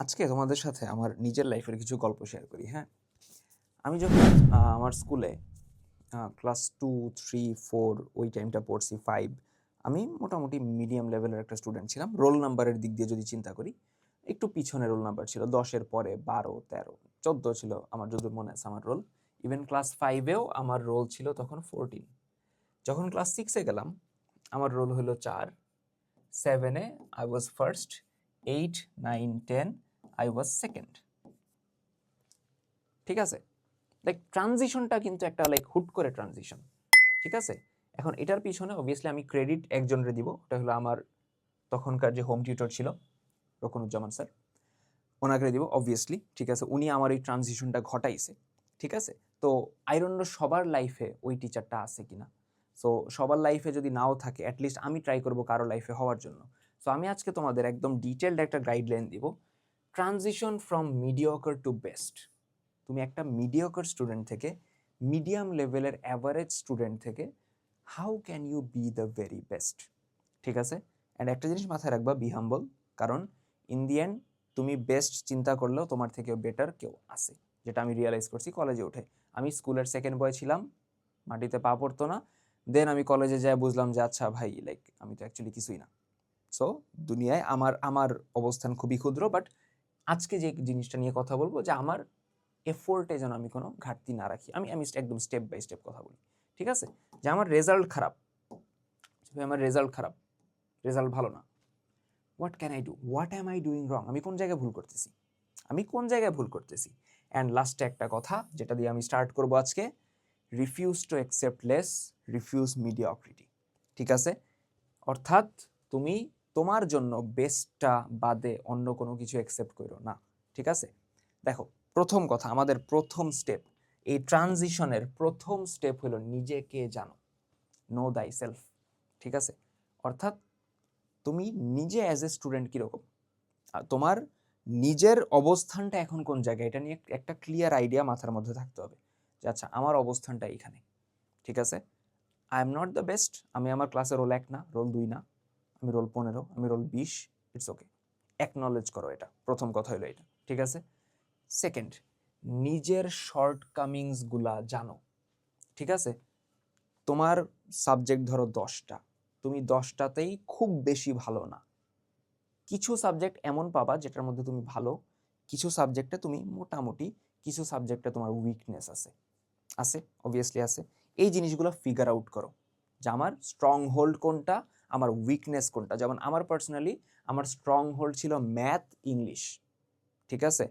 আজকে তোমাদের সাথে আমার নিজের লাইফের কিছু গল্প শেয়ার করি হ্যাঁ? আমি যখন আমার স্কুলে ক্লাস টু থ্রি ফোর ওই টাইমটা পড়ছি ফাইভ আমি মোটামুটি মিডিয়াম লেভেলের একটা স্টুডেন্ট ছিলাম। রোল নাম্বারের দিক দিয়ে যদি চিন্তা করি, একটু পিছনে রোল নাম্বার ছিল, দশের পরে বারো, তেরো, চোদ্দ ছিল আমার যদি মনে আছে আমার রোল ইভেন ক্লাস ফাইভেও আমার রোল ছিল তখন ফোরটিন যখন ক্লাস সিক্সে গেলাম, আমার রোল হলো চার সেভেনে I was first eight nine ten I was second ঠিক আছে? লাইক ট্রানজিশনটা কিন্তু একটা লাইক হুট করে ট্রানজিশন ঠিক আছে? এখন এটার পিছনে অবভিয়াসলি আমি ক্রেডিট একজনরে দিব। ওটা হলো আমার তখনকার যে হোম টিউটর ছিল, রকনুজ্জামান স্যার। ওনাকে দিব অবভিয়াসলি ঠিক আছে? উনি আমার এই ট্রানজিশনটা ঘটাইছে। ঠিক আছে? তো আইরন্য সবার লাইফে ওই টিচারটা আছে কিনা। সো সবার লাইফে যদি নাও থাকে অ্যাটলিস্ট আমি ট্রাই করব কারও লাইফে হওয়ার জন্য। সো আমি আজকে তোমাদের একদম ডিটেলড একটা গাইডলাইন দিব। Transition from mediocre to best তুমি একটা মিডিওকার স্টুডেন্ট থেকে মিডিয়াম লেভেলের অ্যাভারেজ স্টুডেন্ট থেকে how can you be the very best ঠিক আছে? অ্যান্ড একটা জিনিস মাথায় রাখবা বি হাম্বল কারণ ইন দি এন্ড তুমি বেস্ট চিন্তা করলেও তোমার থেকেও বেটার কেউ আছে। যেটা আমি রিয়েলাইজ করছি কলেজে উঠে। আমি স্কুলের সেকেন্ড বয় ছিলাম, মাটিতে পা পড়তো না। দেন আমি কলেজে যাই, বুঝলাম যে আচ্ছা ভাই লাইক আমি তো অ্যাকচুয়ালি কিছুই না। সো দুনিয়ায় আমার আমার অবস্থান খুবই ক্ষুদ্র বাট আজকে যে জিনিসটা নিয়ে কথা বলব, যে আমার এফোর্টে যেন আমি কোনো ঘাটতি না রাখি। আমি আমি একদম স্টেপ বাই স্টেপ কথা বলি, ঠিক আছে? যে আমার রেজাল্ট খারাপ আমার রেজাল্ট খারাপ রেজাল্ট ভালো না। What can I do what am I doing wrong আমি কোন জায়গায় ভুল করতেছি? আমি কোন জায়গায় ভুল করতেছি? অ্যান্ড লাস্টে একটা কথা, যেটা দিয়ে আমি স্টার্ট করব আজকে refuse to accept less refuse mediocrity ঠিক আছে? অর্থাৎ তুমি তোমার জন্য বেস্টটা বাদে অন্য কোনো কিছু অ্যাকসেপ্ট করো না, ঠিক আছে? দেখো, প্রথম কথা, আমাদের প্রথম স্টেপ এই ট্রানজিশনের প্রথম স্টেপ হলো নিজেকে জানো নো দাই সেলফ ঠিক আছে? অর্থাৎ তুমি নিজে অ্যাজ এ স্টুডেন্ট কীরকম? তোমার নিজের অবস্থানটা এখন কোন জায়গায়? এটা নিয়ে একটা ক্লিয়ার আইডিয়া মাথার মধ্যে থাকতে হবে যে আচ্ছা আমার অবস্থানটা এইখানে, ঠিক আছে? I am not the best আমি আমার ক্লাসে রোল এক না রোল দুই না। আমি রোল পনেরো, আমি রোল বিশ ইটস ওকে অ্যাকনলেজ করো এটা। প্রথম কথা হলো এটা, ঠিক আছে? সেকেন্ড নিজের শর্টকামিংসগুলা জানো, ঠিক আছে? তোমার সাবজেক্ট ধরো দশটা, তুমি দশটাতেই খুব বেশি ভালো না। কিছু সাবজেক্ট এমন পাবা যেটার মধ্যে তুমি ভালো, কিছু সাবজেক্টে তুমি মোটামুটি, কিছু সাবজেক্টে তোমার উইকনেস আছে। আছে? অবভিয়াসলি আছে। এই জিনিসগুলো ফিগার আউট করো যে আমার স্ট্রং হোল্ড কোনটা আমার উইকনেস কোনটা? যেমন আমার পার্সোনালি আমার স্ট্রং হোল্ড ছিল ম্যাথ ইংলিশ ঠিক আছে?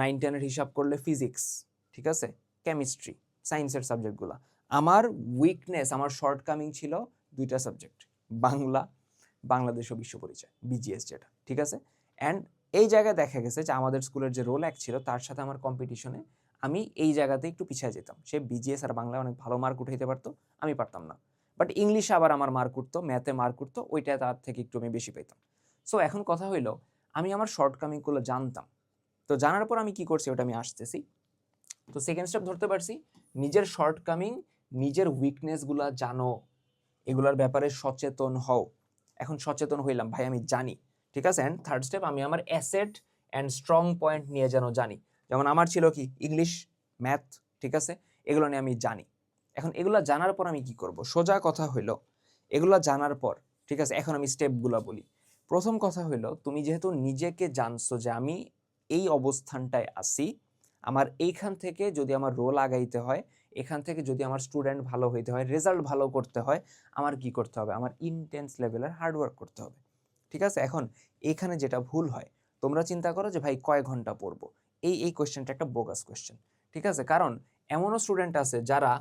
নাইন টেনের হিসাব করলে ফিজিক্স ঠিক আছে? কেমিস্ট্রি সায়েন্সের সাবজেক্টগুলো আমার উইকনেস আমার শর্টকামিং ছিল দুইটা সাবজেক্ট বাংলা, বাংলাদেশ ও বিশ্ব পরিচয় বিজিএস যেটা, ঠিক আছে? অ্যান্ড এই জায়গায় দেখা গেছে যে আমাদের স্কুলের যে রোল এক ছিল, তার সাথে আমার কম্পিটিশনে আমি এই জায়গাতে একটু পিছিয়ে যেতাম। সে বিজিএস আর বাংলায় অনেক ভালো মার্ক উঠাইতে পারতো, আমি পারতাম না। বাট ইংলিশে আবার আমার মার্ক উঠতো ম্যাথে মার্ক উঠতো, ওইটা তার থেকে একটু আমি বেশি পেতাম। সো এখন কথা হইল, আমি আমার শর্টকামিংগুলো জানতাম। তো জানার পর আমি কি করছি, ওটা আমি আসতেছি। তো সেকেন্ড স্টেপ ধরতে পারছি, নিজের শর্টকামিং নিজের উইকনেসগুলা জানো। এগুলোর ব্যাপারে সচেতন হও। এখন সচেতন হইলাম, ভাই, আমি জানি। ঠিক আছে? অ্যান্ড থার্ড স্টেপ আমি আমার অ্যাসেট অ্যান্ড স্ট্রং পয়েন্ট নিয়ে যেন জানি। যেমন আমার ছিল কি ইংলিশ ম্যাথ ঠিক আছে? এগুলো নিয়ে আমি জানি। এখন এগুলো জানার পর আমি কি করব? সোজা কথা হইল, এগুলো জানার পর, ঠিক আছে, এখন আমি স্টেপগুলো বলি। প্রথম কথা হইল, তুমি যেহেতু নিজেকে জানছো যে আমি এই অবস্থানটায় আসি আমার এইখান থেকে যদি আমার রোল আগাইতে হয়, এখান থেকে যদি আমার স্টুডেন্ট ভালো হইতে হয় রেজাল্ট ভালো করতে হয়, আমার কি করতে হবে? আমার ইনটেন্স লেভেলের হার্ডওয়ার্ক করতে হবে। ঠিক আছে, এখন এখানে যেটা ভুল হয়, তোমরা চিন্তা করো যে, ভাই, কয় ঘণ্টা পড়ব? এই এই কোয়েশ্চেনটা একটা বোগাস কোয়েশ্চেন ঠিক আছে, কারণ এমনও স্টুডেন্ট আছে যারা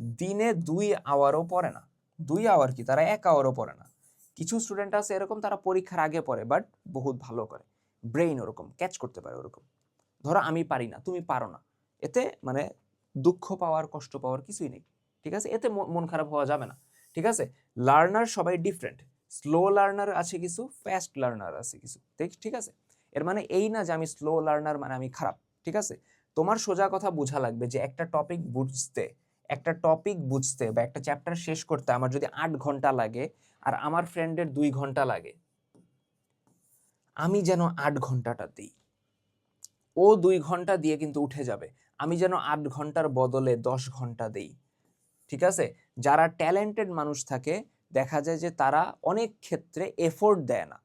দিনে দুই আওয়ারও পড়ে না। দুই আওয়ার কি? তারা এক আওয়ারও পড়ে না। কিছু স্টুডেন্ট আছে এরকম, তারা পরীক্ষার আগে পড়ে বাট বহুত ভালো করে। ব্রেইন ওরকম ক্যাচ করতে পারে ওরকম। ধরো আমি পারি না, তুমি পারো না। এতে মানে দুঃখ পাওয়ার, কষ্ট পাওয়ার কিছুই নেই। ঠিক আছে? এতে মন- খারাপ হওয়া যাবে না। ঠিক আছে? লার্নার সবাই ডিফারেন্ট স্লো লার্নার আছে কিছু ফাস্ট লার্নার আছে কিছু। ঠিক আছে? এর মানে এই না যে আমি স্লো লার্নার মানে আমি খারাপ। ঠিক আছে? তোমার সোজা কথা বোঝা লাগবে যে একটা টপিক বুঝতে। একটা টপিক বুঝতে বা একটা চ্যাপ্টার শেষ করতে আমার যদি আট ঘণ্টা লাগে আর আমার ফ্রেন্ডের দুই ঘণ্টা লাগে, আমি যেন আট ঘন্টাটা দিই। ও দুই ঘণ্টা দিয়ে কিন্তু উঠে যাবে। আমি যেন আট ঘণ্টার বদলে দশ ঘণ্টা দেই। ঠিক আছে? যারা ট্যালেন্টেড মানুষ থাকে, দেখা যায় যে তারা অনেক ক্ষেত্রে এফোর্ট দেয় না।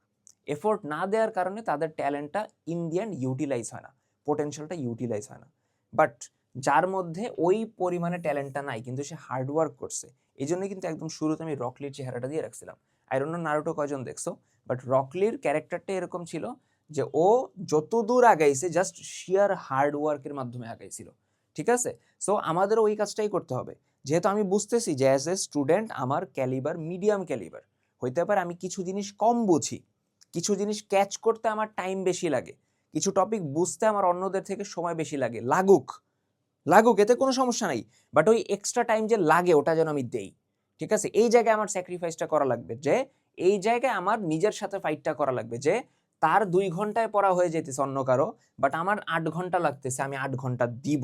এফোর্ট না দেওয়ার কারণে তাদের ট্যালেন্টটা ইন দি ইউটিলাইজ হয় না পোটেনশিয়ালটা ইউটিলাইজ হয় না। বাট যার মধ্যে ওই পরিমাণে ট্যালেন্টটা নাই, কিন্তু সে হার্ডওয়ার্ক করছে। এই জন্য কিন্তু একদম শুরুতে আমি রকলির চেহারাটা দিয়ে রাখছিলাম। আইরন নারুটো কয়জন দেখছ বাট রকলির ক্যারেক্টারটা এরকম ছিল যে ও যতদূর আগাইছে জাস্ট শিয়ার হার্ডওয়ার্কের মাধ্যমে আগাইছিল। ঠিক আছে? সো আমাদের ওই কাজটাই করতে হবে। যেহেতু আমি বুঝতেছি যে অ্যাজ এ স্টুডেন্ট আমার ক্যালিবার মিডিয়াম ক্যালিবার হইতে পারে আমি কিছু জিনিস কম বুঝি। কিছু জিনিস ক্যাচ করতে আমার টাইম বেশি লাগে। কিছু টপিক বুঝতে আমার অন্যদের থেকে সময় বেশি লাগে। লাগুক। লাগুক, এতে কোনো সমস্যা নাই। বাট ওই এক্সট্রা টাইম যে লাগে, ওটা যেন আমি দেই। ঠিক আছে? এই জায়গায় আমার স্যাক্রিফাইসটা করা লাগবে যে, এই জায়গায় আমার নিজের সাথে ফাইটটা করা লাগবে যে, তার দুই ঘন্টায় পড়া হয়ে যেতেছে অন্য কারও বাট আমার আট ঘণ্টা লাগতেছে, আমি আট ঘণ্টা দিব।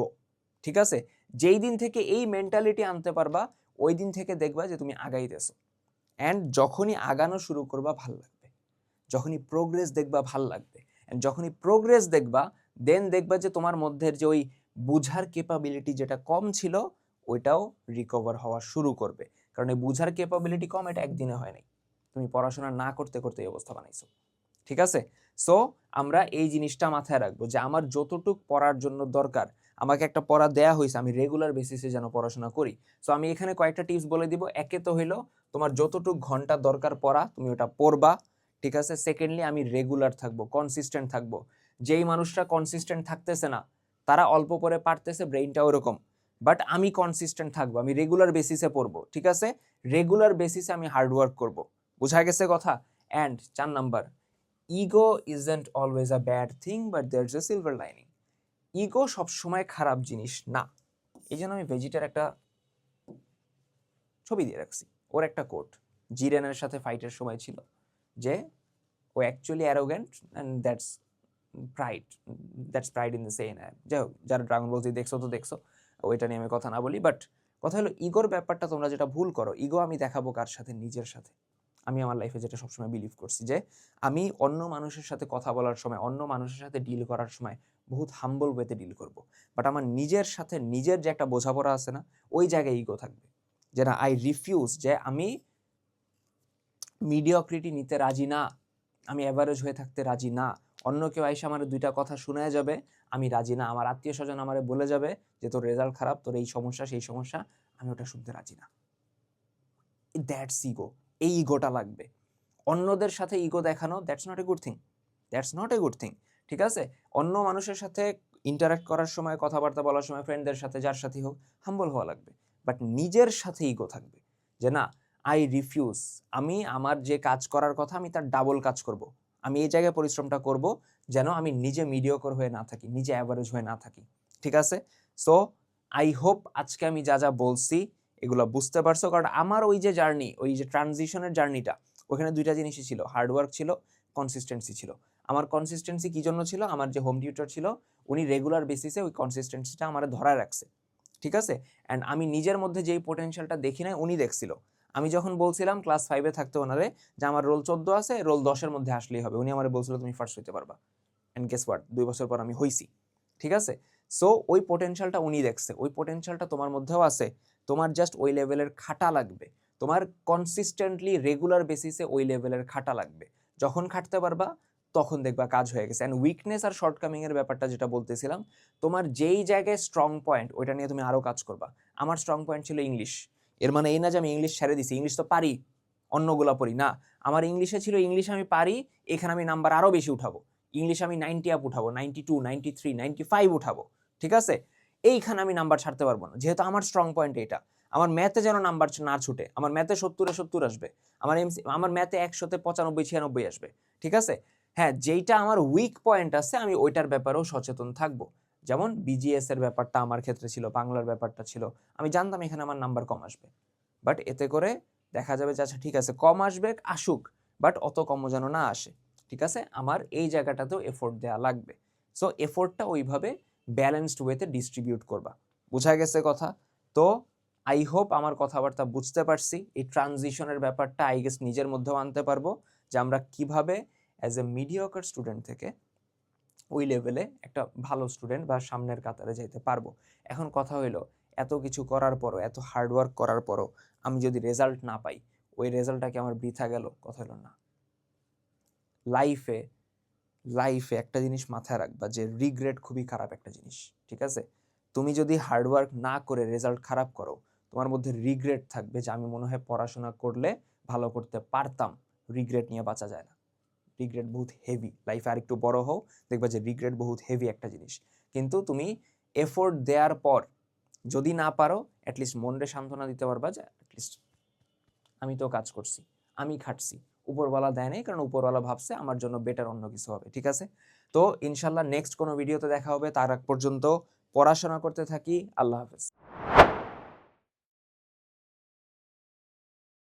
ঠিক আছে? যেই দিন থেকে এই মেন্টালিটি আনতে পারবা, ওই দিন থেকে দেখবা যে, তুমি আগাইতেছো। অ্যান্ড যখনই আগানো শুরু করবা, ভালো লাগবে। যখনই প্রোগ্রেস দেখবা, ভালো লাগবে। অ্যান্ড যখনই প্রোগ্রেস দেখবা দেন দেখবা যে তোমার মধ্যের যে ওই বুঝার কেপাবিলিটি যেটা কম ছিল, ওইটাও রিকভার হওয়া শুরু করবে। কারণ এই বুঝার কেপাবিলিটি কম, এটা একদিনে হয় নাই। তুমি পড়াশোনা না করতে করতে এই অবস্থা বানাইছো। ঠিক আছে? সো আমরা এই জিনিসটা মাথায় রাখব যে আমার যতটুক পড়ার জন্য দরকার, আমাকে একটা পড়া দেয়া হয়েছে আমি রেগুলার বেসিসে যেন পড়াশোনা করি। সো আমি এখানে কয়েকটা টিপস বলে দিব। একে তো হইল, তোমার যতটুক ঘণ্টা দরকার পড়া, তুমি ওটা পড়বা। ঠিক আছে? সেকেন্ডলি আমি রেগুলার থাকব কনসিস্টেন্ট থাকব। যেই মানুষটা কনসিস্টেন্ট থাকতেছে না তারা অল্প পরে পারতেছে ব্রেইনটা ওরকম। বাট আমি কনসিস্টেন্ট থাকব, আমি রেগুলার বেসিসে পড়ব, ঠিক আছে? রেগুলার বেসিসে আমি হার্ডওয়ার্ক করব। বোঝা গেছে কথা? অ্যান্ড চার number ego isn't always a bad thing but there a silver lining ego সবসময় খারাপ জিনিস না। এই জন্য আমি ভেজিটার একটা ছবি দিয়ে রাখছি। ওর একটা কোট জিরেনের সাথে ফাইটের সময় ছিল, যে ও actually arrogant and that's pride that's pride in the same যাই হোক, যারা ড্রাগন বলতে দেখছ তো দেখছ, ওইটা নিয়ে আমি কথা না বলি বাট কথা হলো ইগোর ব্যাপারটা তোমরা যেটা ভুল করো ইগো আমি দেখাবো কার সাথে, নিজের সাথে। আমি আমার লাইফে যেটা সবসময় বিলিভ করছি যে, আমি অন্য মানুষের সাথে কথা বলার সময়, অন্য মানুষের সাথে ডিল করার সময় বহুত হাম্বল ওয়েতে ডিল করব। বাট আমার নিজের সাথে, নিজের যে একটা বোঝাপড়া আছে না, ওই জায়গায় ইগো থাকবে। যে না আই রিফিউজ যে আমি মিডিওক্রিটি নিতে রাজি না, আমি অ্যাভারেজ হয়ে থাকতে রাজি না অন্য কেউ এসে আমার দুইটা কথা শোনা যাবে, আমি রাজি না, আমার আত্মীয় স্বজন আমারে বলে যাবে যে তোর রেজাল্ট খারাপ, তোর এই সমস্যা, সেই সমস্যা, আমি ওটা শুনতে রাজি না। দ্যাটস ইগো এই ইগোটা লাগবে। অন্যদের সাথে ইগো দেখানো that's not a good thing that's not a good thing ঠিক আছে? অন্য মানুষের সাথে ইন্টারাক্ট করার সময়, কথাবার্তা বলার সময় ফ্রেন্ডদের সাথে, যার সাথে হোক হাম্বল হওয়া লাগবে। বাট নিজের সাথে ইগো থাকবে যে না আই রিফিউজ আমি আমার যে কাজ করার কথা, আমি তার ডাবল কাজ করব। আমি এই জায়গায় পরিশ্রমটা করব যেন আমি নিজে মিডিয়কর হয়ে না থাকি, নিজে অ্যাভারেজ হয়ে না থাকি। ঠিক আছে? সো আই হোপ আজকে আমি যা যা বলছি এগুলো বুঝতে পারছ। কারণ আমার ওই যে জার্নি ওই যে ট্রানজিশনের জার্নিটা ওখানে দুইটা জিনিসই ছিল হার্ডওয়ার্ক ছিল কনসিস্টেন্সি ছিল। আমার কনসিস্টেন্সি কি জন্য ছিল? আমার যে হোম টিউটর ছিল, উনি রেগুলার বেসিসে ওই কনসিস্টেন্সিটা আমার ধরায় রাখছে। ঠিক আছে? অ্যান্ড আমি নিজের মধ্যে যেই পোটেনশিয়ালটা দেখি নাই, উনি দেখছিল। আমি যখন বলছিলাম ক্লাস ফাইভে থাকতে ওনারে যে আমার রোল চোদ্দ আছে রোল দশের মধ্যে আসলেই হবে। উনি আমার বলছিল, তুমি ফার্স্ট হইতে পারবা। অ্যান্ড গেস ওয়াট দুই বছর পর আমি হইছি। ঠিক আছে? সো ওই পোটেনশিয়ালটা উনি দেখছে। ওই পোটেনশিয়ালটা তোমার মধ্যেও আছে। তোমার জাস্ট ওই লেভেলের খাটা লাগবে। তোমার কনসিস্টেন্টলি রেগুলার বেসিসে ওই লেভেলের খাটা লাগবে। যখন খাটতে পারবা, তখন দেখবা কাজ হয়ে গেছে। অ্যান্ড উইকনেস আর শর্টকামিং এর ব্যাপারটা যেটা বলতেছিলাম, তোমার যেই জায়গায় স্ট্রং পয়েন্ট ওইটা নিয়ে তুমি আরও কাজ করবা। আমার স্ট্রং পয়েন্ট ছিল ইংলিশ এর মানে এই না যে আমি ইংলিশ ছেড়ে দিছি ইংলিশ তো পারি, অন্যগুলো পড়ি। না, আমার ইংলিশে ছিল ইংলিশ আমি পারি, এখানে আমি নাম্বার আরও বেশি উঠাবো। ইংলিশ আমি নাইনটি আপ উঠাবো ninety two ninety three ninety five উঠাবো, ঠিক আছে? এইখানে আমি নাম্বার ছাড়তে পারব না, যেহেতু আমার স্ট্রং পয়েন্ট এটা। আমার ম্যাথে যেন নাম্বার না ছুটে, আমার ম্যাথে সত্তরে সত্তর আসবে, আমার এমসি আমার ম্যাথে একশোতে পঁচানব্বই, ছিয়ানব্বই আসবে, ঠিক আছে? হ্যাঁ যেইটা আমার উইক পয়েন্ট আছে, আমি ওইটার ব্যাপারেও সচেতন থাকব। যেমন বিজিএস এর ব্যাপারটা আমার ক্ষেত্রে ছিল, বাংলার ব্যাপারটা ছিল, আমি জানতাম এখানে আমার নাম্বার কম আসবে। বাট এতে করে দেখা যাবে যে আচ্ছা ঠিক আছে, কম আসবে, আসুক বাট অত কমও যেন না আসে, ঠিক আছে? আমার এই জায়গাটাতেও এফোর্ট দেওয়া লাগবে। সো এফোর্টটা ওইভাবে ব্যালেন্সড ওয়েতে ডিস্ট্রিবিউট করবা। বোঝা গেছে কথা? তো আই হোপ আমার কথাবার্তা বুঝতে পারছি। এই ট্রানজিশনের ব্যাপারটা আই গেস নিজের মধ্যেও আনতে পারব, যে আমরা কীভাবে অ্যাজ এ মিডিয়কার স্টুডেন্ট থেকে ওই লেভেলে একটা ভালো স্টুডেন্ট বা সামনের কাতারে যাইতে পারব। এখন কথা হইল, এত কিছু করার পরও, এত হার্ডওয়ার্ক করার পরও আমি যদি রেজাল্ট না পাই, ওই রেজাল্টটা কি আমার বৃথা গেল? কথা হলো না। লাইফে লাইফে একটা জিনিস মাথায় রাখবা যে রিগ্রেট খুবই খারাপ একটা জিনিস, ঠিক আছে? তুমি যদি হার্ডওয়ার্ক না করে রেজাল্ট খারাপ করো, তোমার মধ্যে রিগ্রেট থাকবে যে আমি মনে হয় পড়াশোনা করলে ভালো করতে পারতাম রিগ্রেট নিয়ে বাঁচা যায় না। রিগ্রেট বহুত হেভি লাইফে আর একটু বড় হও, দেখবা যে রিগ্রেট বহুত হেভি একটা জিনিস। কিন্তু তুমি এফোর্ট দেওয়ার পর যদি না পারো অ্যাটলিস্ট মনরে সান্ত্বনা দিতে পারবা যে অ্যাটলিস্ট আমি তো কাজ করছি, আমি খাটছি। উপরওয়ালা দেয় নাই, কারণ উপরওয়ালা ভাবছে আমার জন্য বেটার অন্য কিছু হবে, ঠিক আছে? তো ইনশাল্লাহ নেক্সট কোনো ভিডিওতে দেখা হবে, তার আগ পর্যন্ত পড়াশোনা করতে থাকি, আল্লাহ হাফেজ।